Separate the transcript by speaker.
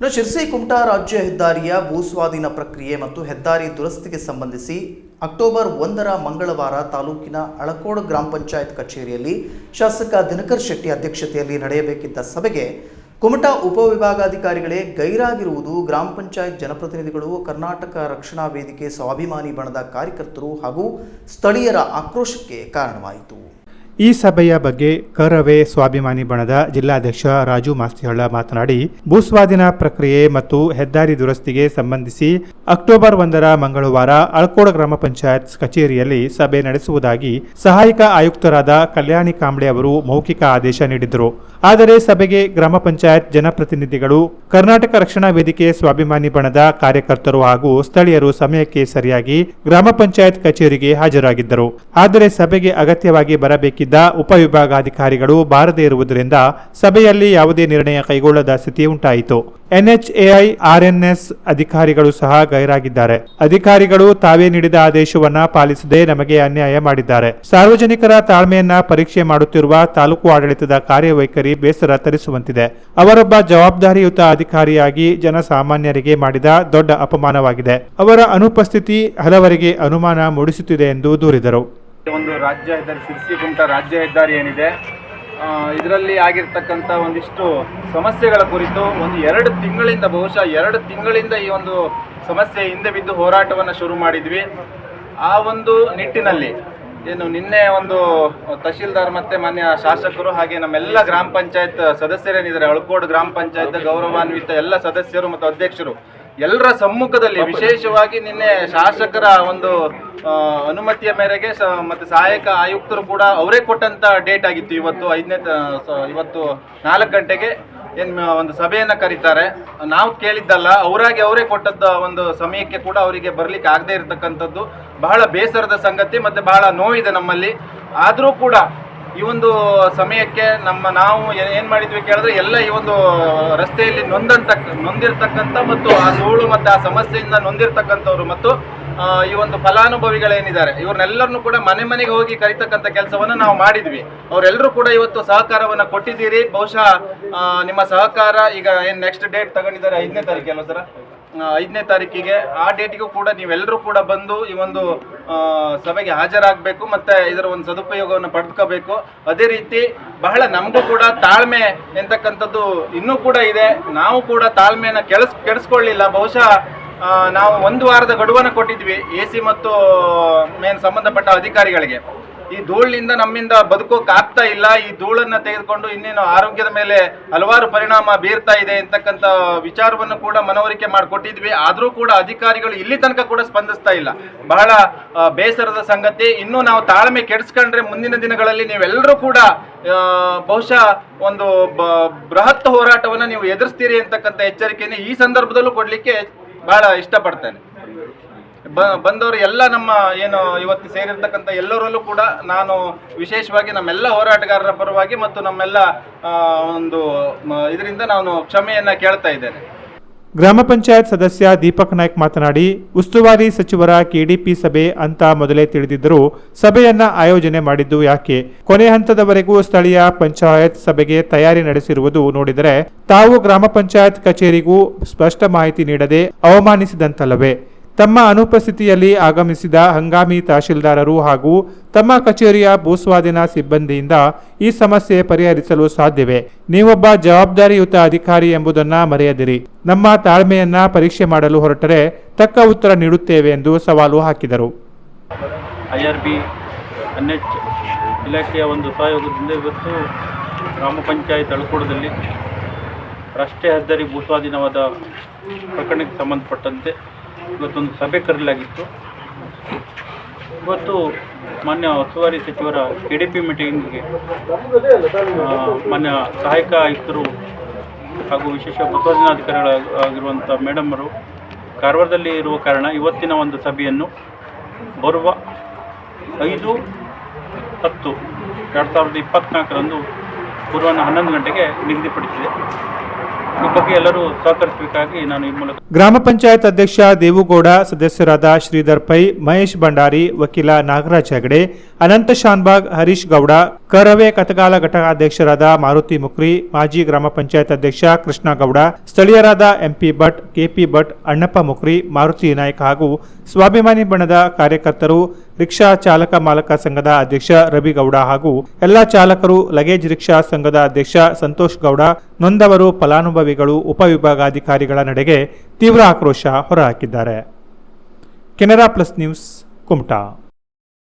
Speaker 1: ಇನ್ನು ಶಿರ್ಸಿ ಕುಮಟಾ ರಾಜ್ಯ ಹೆದ್ದಾರಿಯ ಭೂಸ್ವಾಧೀನ ಪ್ರಕ್ರಿಯೆ ಮತ್ತು ಹೆದ್ದಾರಿ ದುರಸ್ತಿಗೆ ಸಂಬಂಧಿಸಿ ಅಕ್ಟೋಬರ್ ಒಂದರ ಮಂಗಳವಾರ ತಾಲೂಕಿನ ಅಳಕೋಡು ಗ್ರಾಮ ಪಂಚಾಯತ್ ಕಚೇರಿಯಲ್ಲಿ ಶಾಸಕ ದಿನಕರ್ ಶೆಟ್ಟಿ ಅಧ್ಯಕ್ಷತೆಯಲ್ಲಿ ನಡೆಯಬೇಕಿದ್ದ ಸಭೆಗೆ ಕುಮಟಾ ಉಪವಿಭಾಗಾಧಿಕಾರಿಗಳೇ ಗೈರಾಗಿರುವುದು ಗ್ರಾಮ ಪಂಚಾಯತ್ ಜನಪ್ರತಿನಿಧಿಗಳು, ಕರ್ನಾಟಕ ರಕ್ಷಣಾ ವೇದಿಕೆ ಸ್ವಾಭಿಮಾನಿ ಬಣದ ಕಾರ್ಯಕರ್ತರು ಹಾಗೂ ಸ್ಥಳೀಯರ ಆಕ್ರೋಶಕ್ಕೆ ಕಾರಣವಾಯಿತು.
Speaker 2: ಈ ಸಭೆಯ ಬಗ್ಗೆ ಕರವೇ ಸ್ವಾಭಿಮಾನಿ ಬಣದ ಜಿಲ್ಲಾಧ್ಯಕ್ಷ ರಾಜು ಮಾಸ್ತಿಹಳ್ಳ ಮಾತನಾಡಿ, ಭೂಸ್ವಾಧೀನ ಪ್ರಕ್ರಿಯೆ ಮತ್ತು ಹೆದ್ದಾರಿ ದುರಸ್ತಿಗೆ ಸಂಬಂಧಿಸಿ ಅಕ್ಟೋಬರ್ ಒಂದರ ಮಂಗಳವಾರ ಅಳ್ಕೋಡ ಗ್ರಾಮ ಪಂಚಾಯತ್ ಕಚೇರಿಯಲ್ಲಿ ಸಭೆ ನಡೆಸುವುದಾಗಿ ಸಹಾಯಕ ಆಯುಕ್ತರಾದ ಕಲ್ಯಾಣಿ ಕಾಂಬ್ಳೆ ಅವರು ಮೌಖಿಕ ಆದೇಶ ನೀಡಿದರು ಆದರೆ ಸಭೆಗೆ ಗ್ರಾಮ ಪಂಚಾಯತ್ ಜನಪ್ರತಿನಿಧಿಗಳು, ಕರ್ನಾಟಕ ರಕ್ಷಣಾ ವೇದಿಕೆ ಸ್ವಾಭಿಮಾನಿ ಬಣದ ಕಾರ್ಯಕರ್ತರು ಹಾಗೂ ಸ್ಥಳೀಯರು ಸಮಯಕ್ಕೆ ಸರಿಯಾಗಿ ಗ್ರಾಮ ಪಂಚಾಯತ್ ಕಚೇರಿಗೆ ಹಾಜರಾಗಿದ್ದರು. ಆದರೆ ಸಭೆಗೆ ಅಗತ್ಯವಾಗಿ ಬರಬೇಕಿದ್ದ ಉಪವಿಭಾಗಾಧಿಕಾರಿಗಳು ಬಾರದೇ ಇರುವುದರಿಂದ ಸಭೆಯಲ್ಲಿ ಯಾವುದೇ ನಿರ್ಣಯ ಕೈಗೊಳ್ಳದ ಸ್ಥಿತಿ ಉಂಟಾಯಿತು. ಎನ್ಎಚ್ಎಐ, ಆರ್ಎನ್ಎಸ್ ಅಧಿಕಾರಿಗಳು ಸಹ ಗೈರಾಗಿದ್ದಾರೆ. ಅಧಿಕಾರಿಗಳು ತಾವೇ ನೀಡಿದ ಆದೇಶವನ್ನ ಪಾಲಿಸದೆ ನಮಗೆ ಅನ್ಯಾಯ ಮಾಡಿದ್ದಾರೆ. ಸಾರ್ವಜನಿಕರ ತಾಳ್ಮೆಯನ್ನ ಪರೀಕ್ಷೆ ಮಾಡುತ್ತಿರುವ ತಾಲೂಕು ಆಡಳಿತದ ಕಾರ್ಯವೈಖರಿ ಬೇಸರ ತರಿಸುವಂತಿದೆ. ಅವರೊಬ್ಬ ಜವಾಬ್ದಾರಿಯುತ ಅಧಿಕಾರಿಯಾಗಿ ಜನಸಾಮಾನ್ಯರಿಗೆ ಮಾಡಿದ ದೊಡ್ಡ ಅಪಮಾನವಾಗಿದೆ. ಅವರ ಅನುಪಸ್ಥಿತಿ ಹಲವರಿಗೆ ಅನುಮಾನ ಮೂಡಿಸುತ್ತಿದೆ ಎಂದು ದೂರಿದರು.
Speaker 3: ಒಂದು ರಾಜ್ಯ ಹೆದ್ದಾರಿ, ಶಿರ್ಸಿ ಕುಮಟ ರಾಜ್ಯ ಹೆದ್ದಾರಿ ಏನಿದೆ ಇದರಲ್ಲಿ ಆಗಿರ್ತಕ್ಕಂಥ ಒಂದಿಷ್ಟು ಸಮಸ್ಯೆಗಳ ಕುರಿತು ಒಂದು ಎರಡು ತಿಂಗಳಿಂದ, ಬಹುಶಃ ಎರಡು ತಿಂಗಳಿಂದ ಈ ಒಂದು ಸಮಸ್ಯೆ ಹಿಂದೆ ಬಿದ್ದು ಹೋರಾಟವನ್ನು ಶುರು ಮಾಡಿದ್ವಿ. ಆ ಒಂದು ನಿಟ್ಟಿನಲ್ಲಿ ಏನು ನಿನ್ನೆ ಒಂದು ತಹಶೀಲ್ದಾರ್ ಮತ್ತೆ ಮಾನ್ಯ ಶಾಸಕರು ಹಾಗೆ ನಮ್ಮೆಲ್ಲ ಗ್ರಾಮ ಪಂಚಾಯತ್ ಸದಸ್ಯರೇನಿದ್ದಾರೆ, ಅಳ್ಕೋಡ್ ಗ್ರಾಮ ಪಂಚಾಯತ್ ಗೌರವಾನ್ವಿತ ಎಲ್ಲ ಸದಸ್ಯರು ಮತ್ತು ಅಧ್ಯಕ್ಷರು ಎಲ್ಲರ ಸಮ್ಮುಖದಲ್ಲಿ ವಿಶೇಷವಾಗಿ ನಿನ್ನೆ ಶಾಸಕರ ಒಂದು ಅನುಮತಿಯ ಮೇರೆಗೆ ಮತ್ತೆ ಸಹಾಯಕ ಆಯುಕ್ತರು ಕೂಡ ಅವರೇ ಕೊಟ್ಟಂತ ಡೇಟ್ ಆಗಿತ್ತು. ಇವತ್ತು ಐದನೇ ಇವತ್ತು ನಾಲ್ಕು ಗಂಟೆಗೆ ಏನ್ ಒಂದು ಸಭೆಯನ್ನು ಕರೀತಾರೆ. ನಾವು ಕೇಳಿದ್ದಲ್ಲ ಅವರಾಗಿ ಅವರೇ ಕೊಟ್ಟದ್ದ ಒಂದು ಸಮಯಕ್ಕೆ ಕೂಡ ಅವರಿಗೆ ಬರ್ಲಿಕ್ಕೆ ಆಗದೆ ಇರತಕ್ಕಂಥದ್ದು. ಬಹಳ ಬೇಸರದ ಸಂಗತಿ ಮತ್ತೆ ಬಹಳ ನೋವಿದೆ ನಮ್ಮಲ್ಲಿ. ಆದರೂ ಕೂಡ ಈ ಒಂದು ಸಮಯಕ್ಕೆ ನಮ್ಮ ನಾವು ಏನು ಮಾಡಿದ್ವಿ ಕೇಳಿದ್ರೆ ಎಲ್ಲ ಈ ಒಂದು ರಸ್ತೆಯಲ್ಲಿ ನೊಂದಂತ ನೊಂದಿರ್ತಕ್ಕಂಥ ಮತ್ತು ಆ ಧೂಳು ಮತ್ತು ಆ ಸಮಸ್ಯೆಯಿಂದ ನೊಂದಿರ್ತಕ್ಕಂಥವ್ರು ಮತ್ತು ಈ ಒಂದು ಫಲಾನುಭವಿಗಳೇನಿದ್ದಾರೆ, ಇವ್ರನ್ನೆಲ್ಲರನ್ನು ಕೂಡ ಮನೆ ಮನೆಗೆ ಹೋಗಿ ಕರಿತಕ್ಕಂಥ ಕೆಲಸವನ್ನು ನಾವು ಮಾಡಿದ್ವಿ. ಅವರೆಲ್ಲರೂ ಕೂಡ ಇವತ್ತು ಸಹಕಾರವನ್ನು ಕೊಟ್ಟಿದ್ದೀರಿ. ಬಹುಶಃ ನಿಮ್ಮ ಸಹಕಾರ ಈಗ ಏನು ನೆಕ್ಸ್ಟ್ ಡೇಟ್ ತಗೊಂಡಿದ್ದಾರೆ ಐದನೇ ತಾರೀಕು ಅಲ್ವಾ ಸರ್ ಐದನೇ ತಾರೀಕಿಗೆ, ಆ ಡೇಟಿಗೂ ಕೂಡ ನೀವೆಲ್ಲರೂ ಕೂಡ ಬಂದು ಈ ಒಂದು ಸಭೆಗೆ ಹಾಜರಾಗಬೇಕು ಮತ್ತೆ ಇದರ ಒಂದು ಸದುಪಯೋಗವನ್ನು ಪಡೆದುಕೋಬೇಕು ಅದೇ ರೀತಿ ಬಹಳ ನಮಗೂ ಕೂಡ ತಾಳ್ಮೆ ಎಂತಕ್ಕಂಥದ್ದು ಇನ್ನೂ ಕೂಡ ಇದೆ. ನಾವು ಕೂಡ ತಾಳ್ಮೆಯನ್ನು ಕೆಳಸ್, ಕೆಡಿಸ್ಕೊಳ್ಳಿಲ್ಲ. ಬಹುಶಃ ನಾವು ಒಂದು ವಾರದ ಗಡುವನ್ನು ಕೊಟ್ಟಿದ್ವಿ, ಎ ಸಿ ಮತ್ತು ಮೇನ್ ಸಂಬಂಧಪಟ್ಟ ಅಧಿಕಾರಿಗಳಿಗೆ. ಈ ಧೂಳಿನಿಂದ ನಮ್ಮಿಂದ ಬದುಕೋಕೆ ಆಗ್ತಾ ಇಲ್ಲ. ಈ ಧೂಳನ್ನ ತೆಗೆದುಕೊಂಡು ಇನ್ನೇನು ಆರೋಗ್ಯದ ಮೇಲೆ ಹಲವಾರು ಪರಿಣಾಮ ಬೀರ್ತಾ ಇದೆ ಅಂತಕ್ಕಂಥ ವಿಚಾರವನ್ನು ಕೂಡ ಮನವರಿಕೆ ಮಾಡಿಕೊಟ್ಟಿದ್ವಿ. ಆದರೂ ಕೂಡ ಅಧಿಕಾರಿಗಳು ಇಲ್ಲಿ ತನಕ ಕೂಡ ಸ್ಪಂದಿಸ್ತಾ ಇಲ್ಲ. ಬಹಳ ಬೇಸರದ ಸಂಗತಿ. ಇನ್ನೂ ನಾವು ತಾಳ್ಮೆ ಕೆಡಿಸ್ಕೊಂಡ್ರೆ ಮುಂದಿನ ದಿನಗಳಲ್ಲಿ ನೀವೆಲ್ಲರೂ ಕೂಡ ಬಹುಶಃ ಒಂದು ಬೃಹತ್ ಹೋರಾಟವನ್ನು ನೀವು ಎದುರಿಸ್ತೀರಿ ಅಂತಕ್ಕಂಥ ಎಚ್ಚರಿಕೆಯನ್ನು ಈ ಸಂದರ್ಭದಲ್ಲೂ ಕೊಡಲಿಕ್ಕೆ ಬಹಳ ಇಷ್ಟಪಡ್ತೇನೆ. ಬಂದವರು ಎಲ್ಲ ನಮ್ಮ ಏನು ಇವತ್ತು ಸೇರಿರ್ತಕ್ಕಂಥ ಎಲ್ಲರಲ್ಲೂ ಕೂಡ ನಾನು ವಿಶೇಷವಾಗಿ ನಮ್ಮೆಲ್ಲ ಹೋರಾಟಗಾರರ ಪರವಾಗಿ ಮತ್ತು ನಮ್ಮೆಲ್ಲ ಒಂದು ಇದರಿಂದ ನಾನು ಕ್ಷಮೆಯನ್ನ ಕೇಳ್ತಾ ಇದ್ದೇನೆ.
Speaker 2: ಗ್ರಾಮ ಪಂಚಾಯತ್ ಸದಸ್ಯ ದೀಪಕ್ ನಾಯ್ಕ್ ಮಾತನಾಡಿ, ಉಸ್ತುವಾರಿ ಸಚಿವರ ಕೆಡಿಪಿ ಸಭೆ ಅಂತ ಮೊದಲೇ ತಿಳಿದಿದ್ದರೂ ಸಭೆಯನ್ನ ಆಯೋಜನೆ ಮಾಡಿದ್ದು ಯಾಕೆ? ಕೊನೆ ಹಂತದವರೆಗೂ ಸ್ಥಳೀಯ ಪಂಚಾಯತ್ ಸಭೆಗೆ ತಯಾರಿ ನಡೆಸಿರುವುದು ನೋಡಿದರೆ, ತಾವು ಗ್ರಾಮ ಪಂಚಾಯತ್ ಕಚೇರಿಗೂ ಸ್ಪಷ್ಟ ಮಾಹಿತಿ ನೀಡದೆ ಅವಮಾನಿಸಿದಂತಲ್ಲವೇ? ತಮ್ಮ ಅನುಪಸ್ಥಿತಿಯಲ್ಲಿ ಆಗಮಿಸಿದ ಹಂಗಾಮಿ ತಹಶೀಲ್ದಾರರು ಹಾಗೂ ತಮ್ಮ ಕಚೇರಿಯ ಭೂಸ್ವಾಧೀನ ಸಿಬ್ಬಂದಿಯಿಂದ ಈ ಸಮಸ್ಯೆ ಪರಿಹರಿಸಲು ಸಾಧ್ಯವೇ? ನೀವೊಬ್ಬ ಜವಾಬ್ದಾರಿಯುತ ಅಧಿಕಾರಿ ಎಂಬುದನ್ನು ಮರೆಯದಿರಿ. ನಮ್ಮ ತಾಳ್ಮೆಯನ್ನ ಪರೀಕ್ಷೆ ಮಾಡಲು ಹೊರಟರೆ ತಕ್ಕ ಉತ್ತರ ನೀಡುತ್ತೇವೆ ಎಂದು ಸವಾಲು ಹಾಕಿದರು.
Speaker 4: ಐ ಆರ್ ಬಿ ಇಲಾಖೆಯ ಒಂದು ಸಹಯೋಗದಿಂದ ಇವತ್ತು ಗ್ರಾಮ ಪಂಚಾಯತ್ ಅಳಕೋಡದಲ್ಲಿ ರಸ್ತೆ ಹೆದ್ದಾರಿ ಭೂಸ್ವಾಧೀನವಾದ ಪ್ರಕರಣಕ್ಕೆ ಸಂಬಂಧಪಟ್ಟಂತೆ ಇವತ್ತೊಂದು ಸಭೆ ಕರೆಯಲಾಗಿತ್ತು. ಇವತ್ತು ಮಾನ್ಯ ಉಸ್ತುವಾರಿ ಸಚಿವರ ಕೆ ಡಿ ಪಿ ಮೀಟಿಂಗ್ಗೆ ಮಾನ್ಯ ಸಹಾಯಕ ಆಯುಕ್ತರು ಹಾಗೂ ವಿಶೇಷ ಭೂಸ್ವಾಧೀನಾಧಿಕಾರಿಗಳಾಗಿರುವಂಥ ಮೇಡಮರು ಕಾರವಾರದಲ್ಲಿ ಇರುವ ಕಾರಣ ಇವತ್ತಿನ ಒಂದು ಸಭೆಯನ್ನು ಬರುವ ಐದು ಹತ್ತು ಎರಡು ಸಾವಿರದ ಇಪ್ಪತ್ತ್ನಾಲ್ಕರಂದು ಪೂರ್ವಾಹ್ನ ಹನ್ನೊಂದು ಗಂಟೆಗೆ ನಿಗದಿಪಡಿಸಿದೆ.
Speaker 2: ಗ್ರಾಮ ಪಂಚಾಯತ್ ಅಧ್ಯಕ್ಷ ದೇವುಗೌಡ, ಸದಸ್ಯರಾದ ಶ್ರೀಧರ್ ಪೈ, ಮಹೇಶ್ ಭಂಡಾರಿ, ವಕೀಲ ನಾಗರಾಜ್ ಹೆಗಡೆ, ಅನಂತ ಶಾನ್ಬಾಗ್, ಹರೀಶ್ ಗೌಡ, ಕರವೇ ಕಥಗಾಲ ಘಟಕಾಧ್ಯಕ್ಷರಾದ ಮಾರುತಿ ಮುಕ್ರಿ, ಮಾಜಿ ಗ್ರಾಮ ಪಂಚಾಯತ್ ಅಧ್ಯಕ್ಷ ಕೃಷ್ಣ ಗೌಡ, ಸ್ಥಳೀಯರಾದ ಎಂಪಿ ಭಟ್ ಕೆಪಿ ಭಟ್, ಅಣ್ಣಪ್ಪ ಮುಕ್ರಿ, ಮಾರುತಿ ನಾಯ್ಕ ಹಾಗೂ ಸ್ವಾಭಿಮಾನಿ ಬಣದ ಕಾರ್ಯಕರ್ತರು ರಿಕ್ಷಾ ಚಾಲಕ ಮಾಲಕ ಸಂಘದ ಅಧ್ಯಕ್ಷ ರವಿಗೌಡ ಹಾಗೂ ಎಲ್ಲಾ ಚಾಲಕರು ಲಗೇಜ್ ರಿಕ್ಷಾ ಸಂಘದ ಅಧ್ಯಕ್ಷ ಸಂತೋಷ್ ಗೌಡ, ನೊಂದವರು ಫಲಾನುಭವಿಗಳು ಉಪವಿಭಾಗಾಧಿಕಾರಿಗಳ ನಡೆಗೆ ತೀವ್ರ ಆಕ್ರೋಶ ಹೊರಹಾಕಿದ್ದಾರೆ. Canara plus news, Kumta.